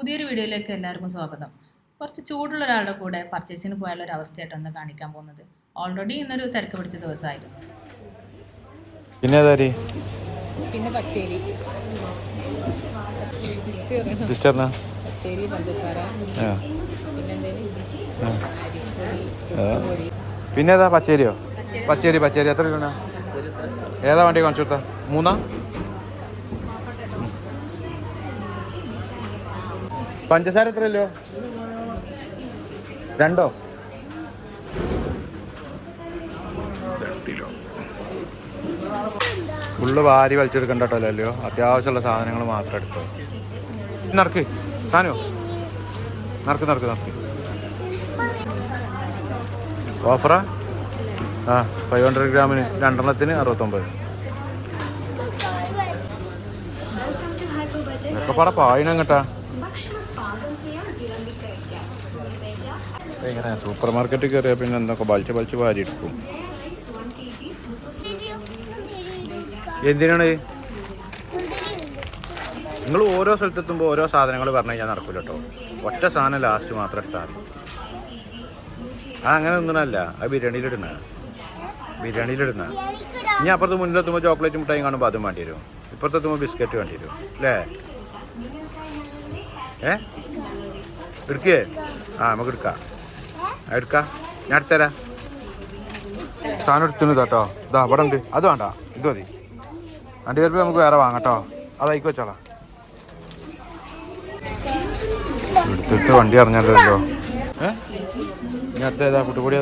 പുതിയൊരു വീഡിയോയിലേക്ക് എല്ലാവർക്കും സ്വാഗതം. കുറച്ച് ചൂടുള്ള ഒരാളുടെ കൂടെ പർച്ചേസിന് പോയാലുള്ള ഒരു അവസ്ഥയായിട്ടൊന്ന് കാണിക്കാൻ പോകുന്നത് ഓൾറെഡി ഇന്നൊരു തിരക്ക് പിടിച്ച ദിവസമായിരുന്നു. പിന്നെ ഏതാരി പിന്നെ പച്ചേരി. പച്ചേരി പഞ്ചസാര. പിന്നെ ഏതാ പച്ചേരിയോ? പച്ചേരി പച്ചേരി. എത്ര ഏതാ വണ്ടി കാണിച്ചു കൊടുത്ത മൂന്നാ? പഞ്ചസാര എത്രയല്ലോ? രണ്ടോ? ഫുള്ള് വാരി വലിച്ചെടുക്കണ്ട കേട്ടോ അല്ലല്ലോ അത്യാവശ്യമുള്ള സാധനങ്ങൾ മാത്രം എടുത്തോ. നടക്ക് സാനോ. നടക്ക് നടക്ക് നടക്ക് ഓഫറാ? ആ ഫൈവ് ഹൺഡ്രഡ് ഗ്രാമിന് രണ്ടെണ്ണത്തിന് അറുപത്തൊമ്പത്. ഇതൊക്കെ പാടെ പായണം കേട്ടാ. സൂപ്പർ മാർക്കറ്റിൽ കയറിയാൽ പിന്നെ എന്തൊക്കെ വലിച്ച് വാരി എടുക്കും. എന്തിനാണ്? നിങ്ങൾ ഓരോ സ്ഥലത്തെത്തുമ്പോൾ ഓരോ സാധനങ്ങൾ പറഞ്ഞു കഴിഞ്ഞാൽ നടക്കില്ല കേട്ടോ ഒറ്റ സാധനം ലാസ്റ്റ് മാത്രം എടുത്താൽ മതി. ആ അങ്ങനെ ഒന്നല്ല അത് ബിരിയാണിയിലിടുന്ന ബിരിയാണിയിലിടുന്ന ഇനി അപ്പുറത്ത് മുന്നിലെത്തുമ്പോൾ ചോക്ലേറ്റ് മുട്ടായി കാണുമ്പോൾ അതും വേണ്ടി വരും. ഇപ്പുറത്തെത്തുമ്പോൾ ബിസ്ക്കറ്റ് വേണ്ടി വരും. അല്ലേ? ഏ? എടുക്കേ. ആ നമുക്ക് എടുക്കാം. ആ, എടുക്കാം. ഞാൻ എടുത്തരാ. സാധനം എടുത്തുന്നു കേട്ടോ. ഇതാ ഇവിടെ ഉണ്ട്. അത് വേണ്ട. ഇത് മതി. രണ്ട് പേർക്ക് നമുക്ക് വേറെ വാങ്ങാം കേട്ടോ. അതായിക്കോ വെച്ചോളാം. എടുത്തിട്ട് വണ്ടി അറിഞ്ഞല്ലോ ഏ? ഇനി അടുത്ത ഏതാ? കുട്ടുപൊടി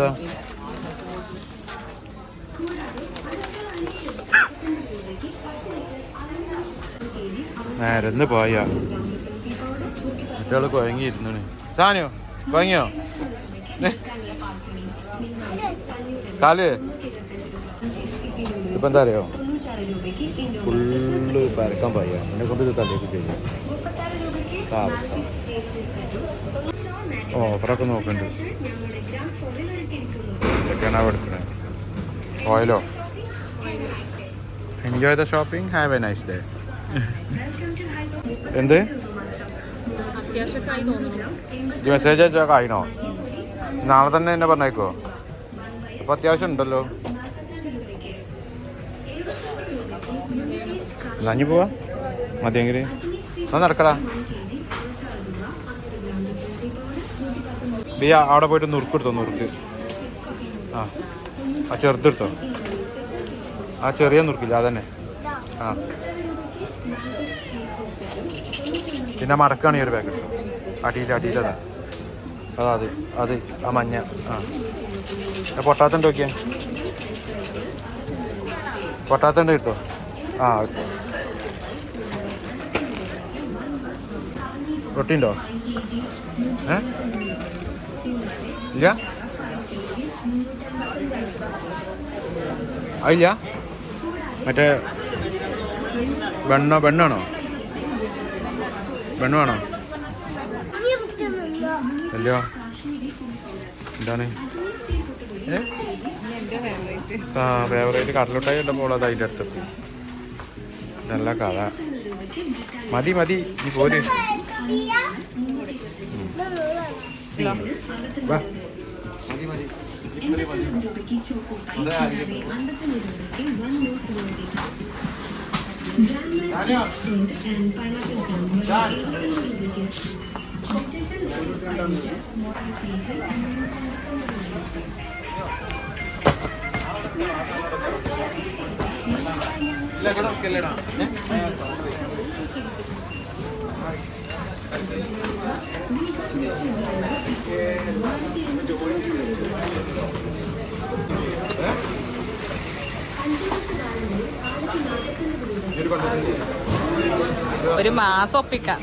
നേരന്ന് പോയ. കുട്ടികൾ കുഴങ്ങിയിരുന്നു സാനിയോ കുഴങ്ങിയോ. കാൽ. ഇപ്പൊ എന്താ അറിയോ? ഫുള്ള് പരക്കാൻ പയ്യ എന്നെ കൊണ്ട് ഇത് തലേക്ക് ചെയ്യും ഓഫറൊക്കെ നോക്കുന്നുണ്ട്. ഇതൊക്കെയാണ് അവിടെ ഓയിലോ? Enjoy the shopping have a nice day എന്ത്? മെസ്സേജ് അയച്ചോ ആയിനോ നാളെ തന്നെ എന്നെ പറഞ്ഞേക്കോ അപ്പൊ അത്യാവശ്യം ഉണ്ടല്ലോ. നഞ്ഞു പോവാ? മതിയെങ്കിൽ എന്നാ നടക്കടാ. ബിയ അവിടെ പോയിട്ട് നുറുക്ക് എടുത്തോ നുറുക്ക്. ആ ആ ചെറുതെടുത്തോ ആ ചെറിയ നുറുക്കില്ല അതന്നെ ആ. പിന്നെ മടക്കാണ് ഈ ഒരു പാക്കറ്റ് അടിയിൽ അടിയിലതാ അതാ അത് അത് ആ മഞ്ഞ ആ. പൊട്ടാത്തണ്ട് നോക്കിയാ. പൊട്ടാത്തണ്ട് കിട്ടോ? ആ റൊട്ടിണ്ടോ ഏ? ഇല്ല? അതില്ല മറ്റേ വെണ്ണ വെണ്ണാണോ വെണ്ണ വേണോ? അല്ലോ എന്താണ്? ആ ഫേവറേറ്റ് കടലുട്ടായി ഉണ്ടപ്പോൾ അത് അതിന്റെ അടുത്ത് നല്ല കഥ. മതി മതി നീ പോര്. വാ. ആൻഡ് മതി. ഇത്രയും ഇല്ല, ഇവിടെ? ഒരു പണ്ടത്തെ ഒരു മാസം ഒപ്പിക്കാം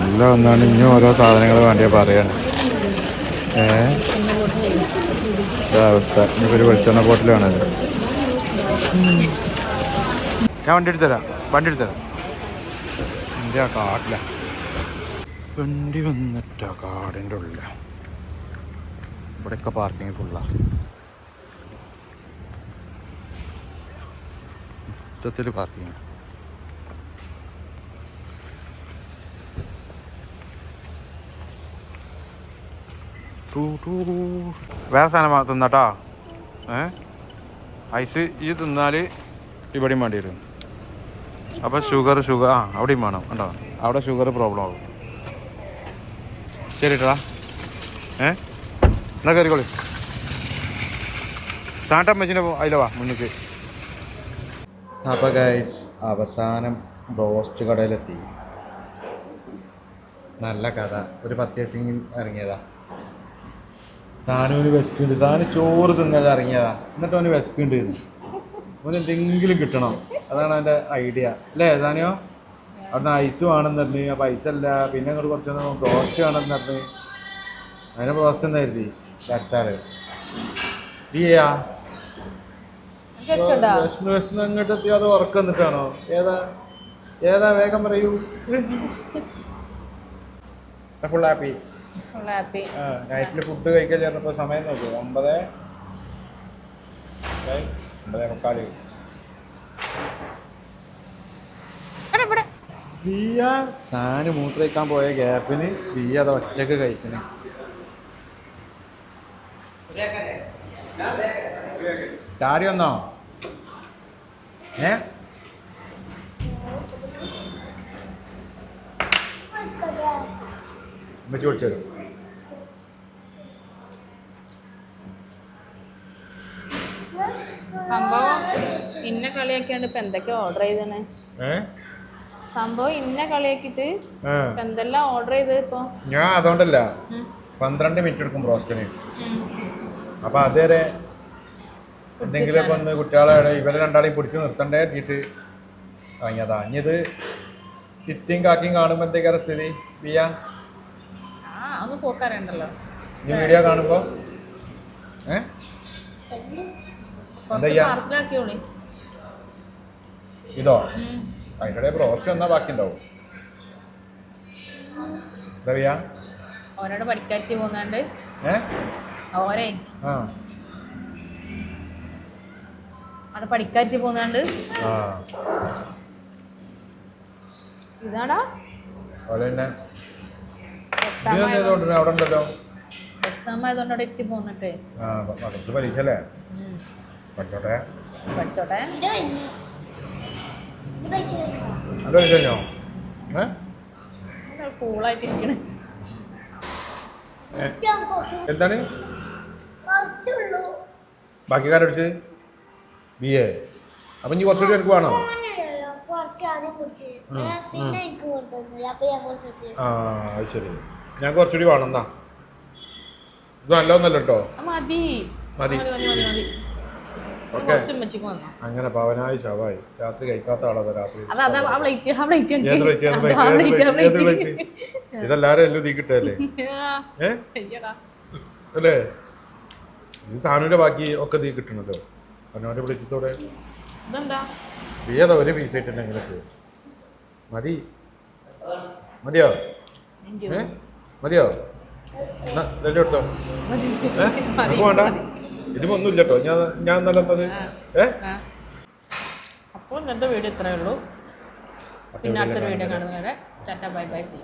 നല്ല ഒന്നാണ്. ഇനിയും ഓരോ സാധനങ്ങൾ വേണ്ടിയ പറയാണ്. ഏ? അവസ്ഥ. ഒരു വെളിച്ചെണ്ണ ബോട്ടിൽ ഞാൻ വണ്ടി എടുത്തരാം വണ്ടി എടുത്തരാം എന്റെ ആ കാട്ടില്ല വണ്ടി വന്നിട്ട് ആ കാടിന്റെ ഉള്ളില. ഇവിടെയൊക്കെ പാർക്കിംഗ് ഫുള്ളാ മൊത്തത്തിൽ പാർക്കിംഗ് വേറെ സാധനം തിന്നട്ടാ. ഏ? ഐസ് ഇത് തിന്നാൽ ഇവിടെയും വേണ്ടി വരും. അപ്പോൾ ഷുഗർ ഷുഗർ ആ അവിടെയും വേണം കണ്ടോ അവിടെ ഷുഗർ പ്രോബ്ലം ആകും ശരി ട്ടാ. ഏ? എന്നാ കയറിക്കോളി ചാട്ടമ്മച്ചിന്റെ അതിലെ വാ മുന്നിക്ക്. അപ്പോൾ ഗൈസ് അവസാനം ബ്രോസ്റ്റ് കടയിലെത്തി. നല്ല കഥ. ഒരു പർച്ചേസിങ്ങിൽ ഇറങ്ങിയതാ. സാധനം വിശക്കുണ്ട് സാധനം ചോറ് തിന്നത് ഇറങ്ങിയതാ. എന്നിട്ട് അവന് വിശക്കുണ്ട് അവന് എന്തെങ്കിലും കിട്ടണം. അതാണ് അതിന്റെ ഐഡിയ അല്ലേ ഏതാനോ അവിടുന്ന് ഐസ് വേണമെന്ന് പറഞ്ഞു. അപ്പം ഐസല്ല പിന്നെ അങ്ങോട്ട് കുറച്ച് ബ്രോസ്റ്റ് വേണമെന്ന് പറഞ്ഞു. അതിന് ബ്രോസ്റ്റ് എന്ന് കരുതി. അടുത്താൾ ഈയാ ഇഷ്ടമുണ്ടോ വിശന്ന് വിശന്ന് അങ്ങോട്ട് എത്തി. അത് ഉറക്കം എന്നിട്ടാണോ ഏതാ? ഏതാ? വേഗം പറയൂ. ഫുൾ ഹാപ്പി നൈറ്റിൽ ഫുഡ് കഴിക്കാൻ ചേർന്നപ്പോൾ സമയം നോക്കൂ. ഒമ്പത് ഒമ്പതേ മുക്കാൽ. ബിയ സാന് മൂത്രയിക്കാൻ പോയ ഗ്യാപ്പിന് ബിയ അത് ഒറ്റയ്ക്ക് കഴിക്കണേ. ചാടി വന്നോ? ഏ? വെച്ച് കുടിച്ചു സംഭവം ഇന്ന കളിയാക്കിയാണ്ട്. ഇപ്പൊ എന്തൊക്കെയാ ഓർഡർ ചെയ്തേ സംഭവം ഇന്ന കളിയാക്കിട്ട് എന്തെല്ലാം ഓർഡർ ചെയ്ത് ഇപ്പൊ? ഞാൻ അതുകൊണ്ടല്ല. പന്ത്രണ്ട് മിനിറ്റ് എടുക്കും ബ്രോസ്റ്റിന്. അപ്പൊ അതുവരെ എന്തെങ്കിലും ഒന്ന് കുട്ടികളെ ഇവരെ രണ്ടാളെയും പിടിച്ച് നിർത്തണ്ടേ എത്തിയിട്ട് വാങ്ങിയതാ. ഇനിയത് ഇത്തിയും കാക്കിയും കാണുമ്പോ എന്തൊക്കെയാണ് സ്ഥിതി? ബിയ? ഒന്ന് ഈ വീഡിയോ കാണുമ്പോ? ഏ? കുറച്ച് ചെയ്യാ? പാർസലാക്കിയോളി ഇതോ? അതിന്റെ ബ്രോസ്റ്റ് വന്നാൽ ബാക്കി ഉണ്ടാവും എന്താ ഓരോട് പഠിക്കാറ്റി പോന്നാണ്ട്. ഓരേ ആ. അവിടെ പഠിക്കാറ്റി പോന്നാണ്ട്. ഇതാടാ. അതുപോലെ തന്നെ എക്സാം ഇത് തന്നെ ഇതുകൊണ്ട് അവിടെ ഉണ്ടല്ലോ. എക്സാം ആയതുകൊണ്ട് അവിടെ എത്തി പോന്നിട്ട്. ആ കുറച്ച് പരീക്ഷ അല്ലേ പഠിച്ചോട്ടെ. പഠിച്ചോട്ടെ. അത് കഴിഞ്ഞോ ഏ? കൂളായിട്ട് ഇരിക്കണേ എന്താണ്? ബാക്കി കാരടിച്ച് ബി എ. അപ്പം ഇനി കുറച്ചുകൂടി എനിക്ക് വേണോ? കുറച്ച് ആദ്യം കുടിച്ച് പിന്നെ എനിക്ക് കൊടുത്തു അപ്പൊ ഞാൻ കുറച്ച് ആ അത് ശരി. ഞാൻ കുറച്ചുകൂടി വേണം എന്നാ. ഇത് നല്ലതൊന്നല്ലോ കേട്ടോ. ആ, മതി മതി. അങ്ങനെ പവനായി ശവായി രാത്രി കഴിക്കാത്ത ആളാ രാത്രി? ഇതെല്ലാരും എല്ലാം തീ കിട്ടല്ലേ അയ്യടാ. അല്ലേ? ഈ സാധനത്തിന്റെ ബാക്കി ഒക്കെ തീ കിട്ടണല്ലോ. അവനവന്റെ പ്ലേറ്റത്തോടെ ഇതെന്താ? ഏതാ ഒരു പീസ് ആയിട്ടുണ്ടെങ്കിലൊക്കെ മതി. മതിയോ? മതിയോ? എന്നാ ഇതെല്ലാം എടുത്തോ? വേണ്ട. ഇല്ലട്ടോ. ഞാൻ ഞാൻ നല്ലത് ഏ? അപ്പോൾ ഇന്നത്തെ വീഡിയോ ഇത്രയേ ഉള്ളൂ. പിന്നെ അടുത്തൊരു വീഡിയോ കാണുന്നവരെ ടാറ്റ ബൈ ബൈ സി